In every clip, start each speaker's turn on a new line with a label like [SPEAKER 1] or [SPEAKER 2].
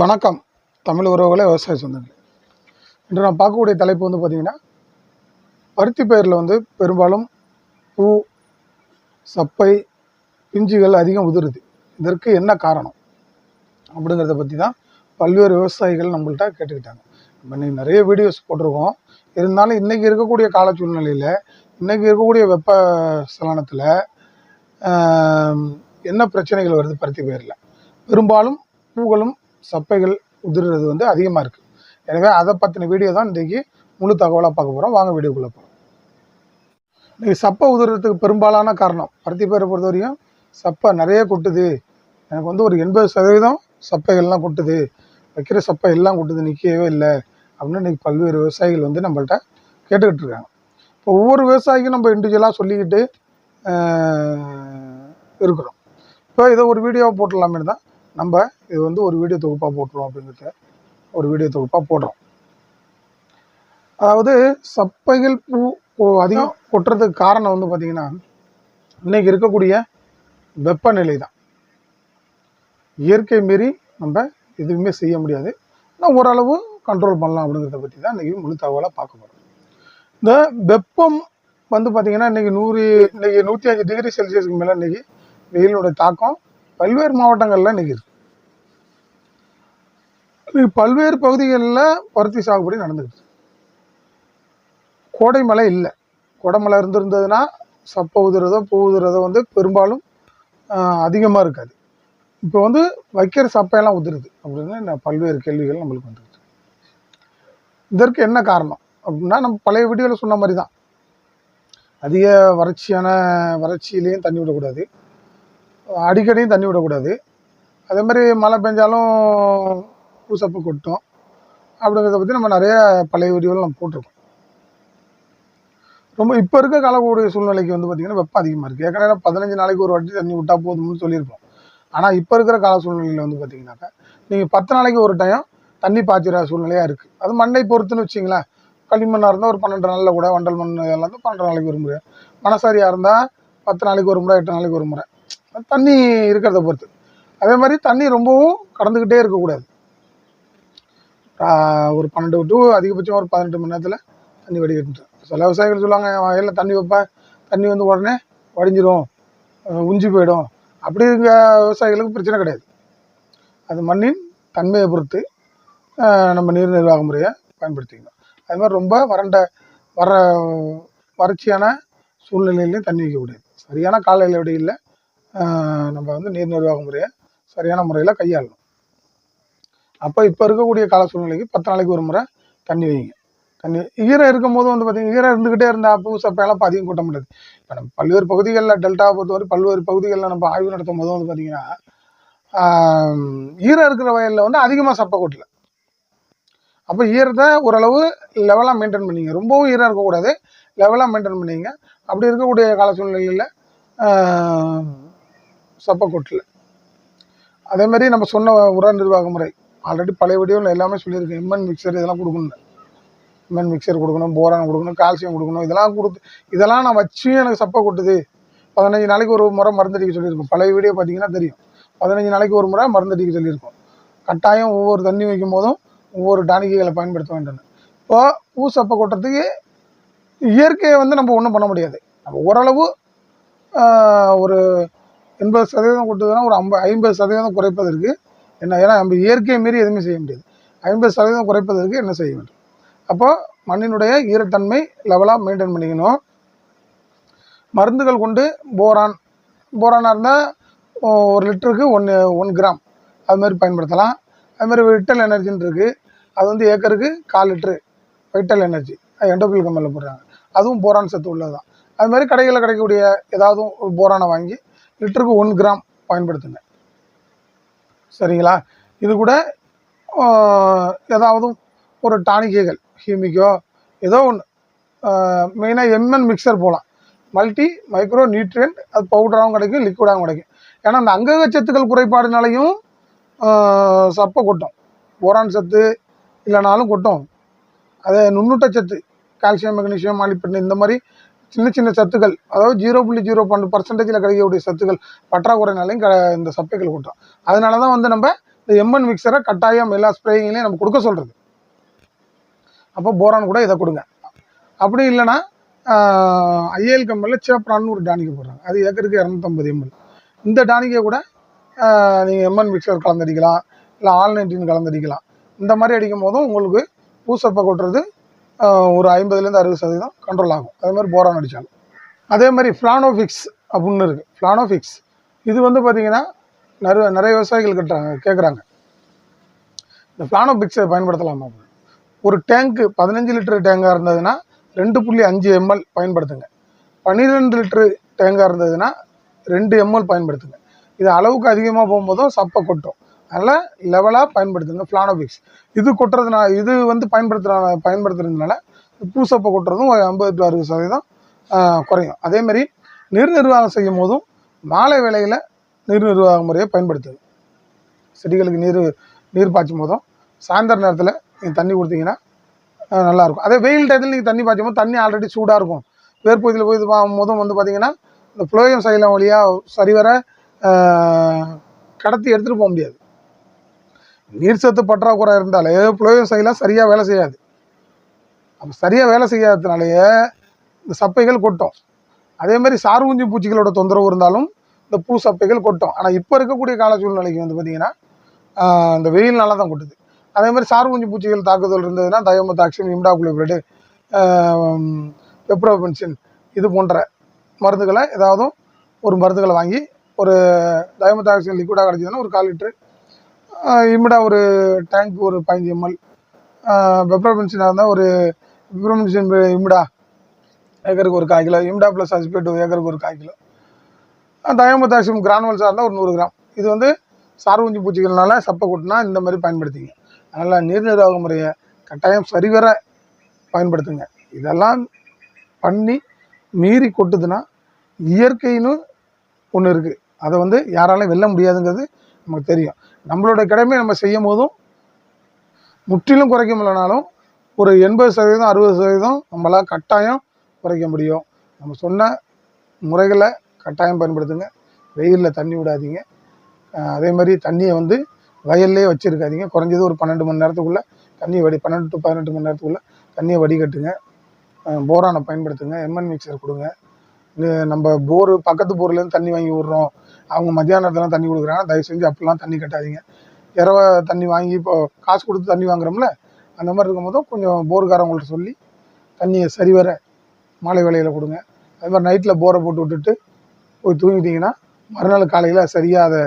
[SPEAKER 1] வணக்கம். தமிழ் உறவுகளை விவசாய சொந்தங்கள். இன்று நான் பார்க்கக்கூடிய தலைப்பு வந்து பார்த்திங்கன்னா பருத்தி பயிரில் வந்து பெரும்பாலும் பூ சப்பை பிஞ்சுகள் அதிகம் உதிருது. இதற்கு என்ன காரணம்? அப்படிங்கிறத பற்றி தான் பல்வேறு விவசாயிகள் நம்மள்ட்ட கேட்டுக்கிட்டாங்க. நம்ம இன்றைக்கி நிறைய வீடியோஸ் போட்டிருக்கோம். இருந்தாலும் இன்றைக்கி இருக்கக்கூடிய கால சூழ்நிலையில் இன்றைக்கி இருக்கக்கூடிய வெப்ப சலனத்தில் என்ன பிரச்சனைகள் வருது பருத்தி பயிரில்? பெரும்பாலும் பூக்களும் சப்பைகள் உதிர்றது வந்து அதிகமாக இருக்குது எனவே அதை பற்றின வீடியோ தான் இன்றைக்கி முழு தகவலாக பார்க்க போகிறோம் வாங்க வீடியோக்குள்ளே போகிறோம் இன்றைக்கி சப்பை உதிர்றதுக்கு பெரும்பாலான காரணம் பருத்தி பயிரை பொறுத்த வரையும் சப்பை நிறைய கொட்டுது. எனக்கு வந்து ஒரு எண்பது சதவீதம் சப்பைகள்லாம் கொட்டுது. வைக்கிற சப்பை எல்லாம் கொட்டுது நிற்கவே இல்லை அப்படின்னு இன்றைக்கி பல்வேறு விவசாயிகள் வந்து நம்மள்ட்ட கேட்டுக்கிட்டு இருக்காங்க. இப்போ ஒவ்வொரு விவசாயிக்கும் நம்ம இண்டிவிஜுவலாக சொல்லிக்கிட்டு இருக்கிறோம். இப்போ இதை ஒரு வீடியோவை போட்டுடலாமே தான் நம்ம இது வந்து ஒரு வீடியோ தொகுப்பாக போட்டுருவோம் அப்படிங்கிறத ஒரு வீடியோ தொகுப்பாக போடுறோம். அதாவது சப்பைகள் பூ அதிகம் கொட்டுறதுக்கு காரணம் வந்து பார்த்திங்கன்னா இன்னைக்கு இருக்கக்கூடிய வெப்பநிலை தான் இயற்கை மீறி நம்ம எதுவுமே செய்ய முடியாது. ஆனால் ஓரளவு கண்ட்ரோல் பண்ணலாம் அப்படிங்கிறத பற்றி தான் இன்றைக்கி முழு தகவலாக பார்க்க போகிறோம் இந்த வெப்பம் வந்து பார்த்திங்கன்னா இன்றைக்கி நூறு இன்றைக்கி நூற்றி அஞ்சு டிகிரி செல்சியஸ்க்கு மேலே இன்றைக்கி வெயிலோட தாக்கம் பல்வேறு மாவட்டங்களில் இன்றைக்கி இருக்குது பல்வேறு பகுதிகளில் பருத்தி சாகுபடி நடந்துக்கிட்டு கோடைமலை கோடை மழை இல்லை. கோடை மழை இருந்திருந்ததுன்னா சப்பை உதுறதோ பூ உதுறதோ வந்து பெரும்பாலும் அதிகமாக இருக்காது. இப்போ வந்து வைக்கிற சப்பையெல்லாம் உதிருது அப்படின்னு பல்வேறு கேள்விகள் நம்மளுக்கு வந்துருக்கு இதற்கு என்ன காரணம்? அப்படின்னா நம்ம பழைய வீடியோவில் சொன்ன மாதிரி தான். அதிக வறட்சியான வறட்சியிலையும் தண்ணி விடக்கூடாது. அடிக்கடியும் தண்ணி விடக்கூடாது. அதே மாதிரி மழை பெஞ்சாலும் பூசப்பு கொட்டும். அப்படிங்கிறத பற்றி நம்ம நிறைய பழைய வீடியோவில் நம்ம போட்டிருக்கோம். ரொம்ப இப்போ இருக்க காலக்கூடிய சூழ்நிலைக்கு வந்து பார்த்திங்கன்னா வெப்பம் அதிகமாக இருக்குது ஏற்கனவே பதினஞ்சு நாளைக்கு ஒரு வாட்டி தண்ணி விட்டால் போதும்னு சொல்லியிருப்போம். ஆனால் இப்போ இருக்கிற கால சூழ்நிலையில் வந்து பார்த்திங்கனாக்கா நீங்கள் பத்து நாளைக்கு ஒரு டைம் தண்ணி பாய்ச்சிற சூழ்நிலையாக இருக்குது அது மண்ணை பொறுத்துன்னு வச்சிங்களேன் களிமண்ணாக இருந்தால் ஒரு பன்னெண்டு நாளில் கூட வண்டல் மண் எல்லாம் பன்னெண்டு நாளைக்கு ஒரு முறை. மனசாரியாக இருந்தால் பத்து நாளைக்கு ஒரு முறை எட்டு நாளைக்கு ஒரு முறை. தண்ணி இருக்கிறத பொறுத்து. அதே மாதிரி தண்ணி ரொம்பவும் கடந்துக்கிட்டே இருக்கக்கூடாது. ஒரு பன்னெண்டு டு அதிகபட்சம் ஒரு பதினெட்டு மணி நேரத்தில் தண்ணி வடிகட்டு சில விவசாயிகள் சொல்லுவாங்க என் வயலில் தண்ணி வைப்பேன் தண்ணி வந்து உடனே வடிஞ்சிரும் உஞ்சி போயிடும். அப்படி இருக்க விவசாயிகளுக்கு பிரச்சனை கிடையாது. அது மண்ணின் தன்மையை பொறுத்து நம்ம நீர் நிர்வாக முறையை பயன்படுத்திக்கணும். அது மாதிரி ரொம்ப வறண்ட வர வறட்சியான சூழ்நிலையிலையும் தண்ணி வைக்கக்கூடாது சரியான கால இல்லை நம்ம வந்து நீர் நிர்வாக முறையை சரியான முறையில் கையாளணும். அப்போ இப்போ இருக்கக்கூடிய கால சூழ்நிலைக்கு பத்து நாளைக்கு ஒரு முறை தண்ணி வைங்க. தண்ணி ஈரம் இருக்கும்போது வந்து பார்த்தீங்கன்னா ஈரம் இருந்துக்கிட்டே இருந்தால் பூ சப்பையெல்லாம் அதிகம் கூட்ட முடியாது. இப்போ நம்ம பல்வேறு பகுதிகளில் டெல்டாவை பொறுத்தவரை பல்வேறு பகுதிகளில் நம்ம ஆய்வு நடத்தும் போது வந்து பார்த்தீங்கன்னா ஈரம் இருக்கிற வயலில் வந்து அதிகமாக சப்பை கொட்டல. அப்போ ஈரத்தை ஓரளவு லெவலாக மெயின்டைன் பண்ணிங்க. ரொம்பவும் ஈரம் இருக்கக்கூடாது. லெவலாக மெயின்டைன் பண்ணிங்க. அப்படி இருக்கக்கூடிய கால சூழ்நிலையில் சப்பை கொட்டல. அதேமாதிரி நம்ம சொன்ன உர நிர்வாக முறை. ஆல்ரெடி பழைய வீடியோவில் எல்லாமே சொல்லியிருக்கேன். இம்மன் மிக்சர் இதெல்லாம் கொடுக்கணும் எம்என் மிக்சர் கொடுக்கணும் போரான் கொடுக்கணும் கால்சியம் கொடுக்கணும் இதெல்லாம் கொடுத்து இதெல்லாம் நான் வச்சு எனக்கு சப்பை கொட்டுது. பதினஞ்சு நாளைக்கு ஒரு முறை மருந்தடிக்க சொல்லியிருக்கோம். பழைய வீடியோ பார்த்தீங்கன்னா தெரியும். பதினஞ்சு நாளைக்கு ஒரு முறை மருந்தடிக்க சொல்லியிருக்கோம். கட்டாயம் ஒவ்வொரு தண்ணி வைக்கும் போதும் ஒவ்வொரு டானிக்குகளை பயன்படுத்த வேண்டும் இப்போ பூ சப்பை கொட்டுறதுக்கு இயற்கையை வந்து நம்ம ஒன்றும் பண்ண முடியாது. நம்ம ஓரளவு ஒரு எண்பது சதவீதம் கொட்டுதுன்னா ஒரு ஐம்பது ஐம்பது சதவீதம் குறைப்பதற்கு என்ன ஏன்னா நம்ம இயற்கையை மீறி எதுவுமே செய்ய முடியாது. ஐம்பது சதவீதம் குறைப்பதற்கு என்ன செய்ய வேண்டும்? அப்போது மண்ணினுடைய ஈரத்தன்மை லெவலாக மெயின்டைன் பண்ணிக்கணும். மருந்துகள் கொண்டு போரான் போரானாக இருந்தால் ஒரு லிட்டருக்கு ஒன்று ஒன் கிராம். அது மாதிரி பயன்படுத்தலாம். அது மாதிரி விட்டல் எனர்ஜின்னு இருக்குது அது வந்து ஏக்கருக்கு கால் லிட்ரு வைட்டல் எனர்ஜி எண்டோபில் கம்பெனியில் போடுறாங்க. அதுவும் போரான் சத்து உள்ளது தான் அது மாதிரி கடைகளில் கிடைக்கக்கூடிய ஏதாவது ஒரு போரானை வாங்கி லிட்டருக்கு ஒன் கிராம் பயன்படுத்துங்க. சரிங்களா? இது கூட ஏதாவது ஒரு டானிக்குகள் ஹீமிக்கோ ஏதோ ஒன்று மெயினாக எம்என் மிக்சர் போகலாம் மல்டி மைக்ரோ நியூட்ரியன்ட் அது பவுடராகவும் கிடைக்கும் லிக்விடாகவும் கிடைக்கும். ஏன்னா அந்த அங்கக சத்துக்கள் குறைபாடுனாலையும் சப்பை கொட்டும். போரான் சத்து இல்லைனாலும் கொட்டும். அதே நுண்ணூட்ட சத்து கால்சியம் மெக்னீசியம் மாலிப்பெட்டின் இந்த மாதிரி சின்ன சின்ன சத்துக்கள் அதாவது ஜீரோ புள்ளி ஜீரோ பன்னெண்டு பர்சன்டேஜில் கிடைக்கக்கூடிய சத்துக்கள் பற்றாக்குறைனாலையும் க இந்த சப்பைகள் கொட்டும். அதனால தான் வந்து நம்ம இந்த எம்என் மிக்சரை கட்டாயம் எல்லா ஸ்ப்ரேயிங்லேயும் நம்ம கொடுக்க சொல்கிறது அப்போ போரான் கூட இதை கொடுங்க. அப்படி இல்லைன்னா ஐஏஎல் கம்பெனியில் சேப்ரான்னு ஒரு டானிக்கை போடுறாங்க. அது ஏக்கருக்கு இரநூத்தம்பது எம்எல் இந்த டானிக்கை கூட நீங்கள் எம்என் மிக்சர் கலந்தடிக்கலாம் இல்லை ஆல்நைட்டின் கலந்தடிக்கலாம். இந்த மாதிரி அடிக்கும் போதும் உங்களுக்கு பூசப்பை கொட்டுறது ஒரு ஐம்பதுலேருந்து அறுபது சதவீதம் கண்ட்ரோல் ஆகும். அதே மாதிரி போரான் அடித்தாலும் அதே மாதிரி ஃப்ளானோஃபிக்ஸ் அப்படின்னு இருக்குது ஃப்ளானோஃபிக்ஸ் இது வந்து பார்த்திங்கன்னா நிறைய நிறைய விவசாயிகள் கட்டுறாங்க கேட்குறாங்க இந்த ஃப்ளானோஃபிக்ஸை பயன்படுத்தலாமா? ஒரு டேங்க்கு பதினஞ்சு லிட்டர் டேங்காக இருந்ததுன்னா ரெண்டு புள்ளி அஞ்சு எம்எல் பயன்படுத்துங்க. பன்னிரெண்டு லிட்டரு டேங்காக இருந்ததுன்னா ரெண்டு எம்எல் பயன்படுத்துங்க. இது அளவுக்கு அதிகமாக போகும்போதும் சப்பை கொட்டும். நல்லா லெவலாக பயன்படுத்துங்க ஃப்ளானோபிக்ஸ் இது கொட்டுறதுனால இது வந்து பயன்படுத்துகிற பயன்படுத்துறதுனால பூசப்பை கொட்டுறதும் ஒரு ஐம்பது டு அறுபது சதவீதம் குறையும். அதேமாரி நீர் நிர்வாகம் செய்யும் போதும் மாலை வேளையில் நீர் நிர்வாக முறையை பயன்படுத்துது செடிகளுக்கு நீர் நீர் பாய்ச்சும் போதும். சாயந்தர நேரத்தில் நீங்கள் தண்ணி கொடுத்தீங்கன்னா நல்லாயிருக்கும். அதே வெயில் டயத்தில் நீங்கள் தண்ணி பாய்ச்சும் போது தண்ணி ஆல்ரெடி சூடாக இருக்கும். வேர்ப்பகுதியில் போய் இது போதும் வந்து பார்த்தீங்கன்னா இந்த புளோயம் சைலம் வழியாக சரிவர கடத்தி எடுத்துகிட்டு போக முடியாது. நீர் சத்து பற்றாக்குறை இருந்தாலே புளோயம் சைலம் சரியாக வேலை செய்யாது. அப்போ சரியாக வேலை செய்யாததுனாலேயே இந்த சப்பைகள் கொட்டும். அதே மாதிரி பூச்சிகளோட தொந்தரவு இருந்தாலும் இந்த பூ சப்பைகள் கொட்டும். ஆனால் இப்போ இருக்கக்கூடிய கால சூழ்நிலைக்கு வந்து பார்த்திங்கன்னா இந்த வெயில்னால தான் கொட்டுது. அதே மாதிரி சார்பூஞ்சி பூச்சிகள் தாக்குதல் இருந்ததுன்னா தயோமதாக்சின் இம்டாகுளோபிரேடு பெப்ரோபென்சின் இது போன்ற மருந்துகளை ஏதாவது ஒரு மருந்துகளை வாங்கி ஒரு தயோமதாக்சின் லிக்விடாக கிடச்சிதுன்னா ஒரு கால் லிட்ரு இம்மிடா ஒரு டேங்க் ஒரு பதினஞ்சு எம்எல் பெப்ரோபென்சினாக இருந்தால் ஒரு பெப்ரோபென்சின் இம்மிடா ஏக்கருக்கு ஒரு கால் கிலோ இம்டா ப்ளஸ் அசிபேட் ஏக்கருக்கு ஒரு கால் கிலோ. கிரானுவல்ஸாக இருந்தால் ஒரு நூறு கிராம். இது வந்து சார்வஞ்சி பூச்சிகள்னால சப்பை கொட்டினா இந்த மாதிரி பயன்படுத்திங்க. அதனால் நீர் நிர்வாக முறையை கட்டாயம் சரிவர பயன்படுத்துங்க. இதெல்லாம் பண்ணி மீறி கொட்டுதுன்னா இயற்கைன்னு ஒன்று இருக்குது அதை வந்து யாராலையும் வெல்ல முடியாதுங்கிறது நமக்கு தெரியும். நம்மளோட கடமையை நம்ம செய்யும் போதும் முற்றிலும் குறைக்க முடியலனாலும் ஒரு எண்பது சதவீதம் அறுபது சதவீதம் நம்மளால் கட்டாயம் குறைக்க முடியும். நம்ம சொன்ன முறைகளை கட்டாயம் பயன்படுத்துங்க. வெயிலில் தண்ணி விடாதீங்க. அதே மாதிரி தண்ணியை வந்து வயல்லே வச்சுருக்காதீங்க. குறைஞ்சது ஒரு பன்னெண்டு மணி நேரத்துக்குள்ளே தண்ணியை வடி பன்னெண்டு டு பதினெட்டு மணி நேரத்துக்குள்ளே தண்ணியை வடிகட்டுங்க. போரானை பயன்படுத்துங்க. எம்என் மிக்சர் கொடுங்க. நம்ம போரு பக்கத்து போர்லேருந்து தண்ணி வாங்கி விட்றோம். அவங்க மத்தியான நேரத்தில் தண்ணி கொடுக்குறாங்க. தயவு செஞ்சு அப்படிலாம் தண்ணி கட்டாதீங்க. இரவ தண்ணி வாங்கி இப்போ காசு கொடுத்து தண்ணி வாங்குறோம்ல அந்த மாதிரி இருக்கும்போதும் கொஞ்சம் போருக்காரவங்கள்ட்ட சொல்லி தண்ணியை சரிவர மாலை வேலையில் கொடுங்க. அது மாதிரி நைட்டில் போரை போட்டு விட்டுட்டு போய் தூங்கிட்டீங்கன்னா மறுநாள் காலையில் சரியாக அதை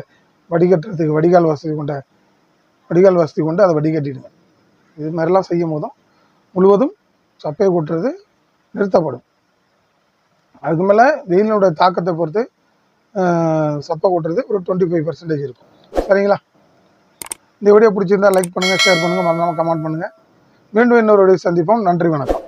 [SPEAKER 1] வடிகட்டுறதுக்கு வடிகால் வசதி கொண்ட வடிகால் வசதி கொண்டு அதை வடிகட்டிடுங்க. இது மாதிரிலாம் செய்யும் போதும் முழுவதும் சப்பையை கொட்டுறது நிறுத்தப்படும். அதுக்கு மேலே வெயிலினுடைய தாக்கத்தை பொறுத்து சப்பை கொட்டுறது ஒரு டுவெண்ட்டி ஃபைவ் பர்சன்டேஜ் இருக்கும். சரிங்களா? இந்த வீடியோ பிடிச்சிருந்தா லைக் பண்ணுங்கள் ஷேர் பண்ணுங்கள் மறக்காமல் கமெண்ட் பண்ணுங்கள் மீண்டும் இன்னொரு வீடியோ சந்திப்போம். நன்றி வணக்கம்.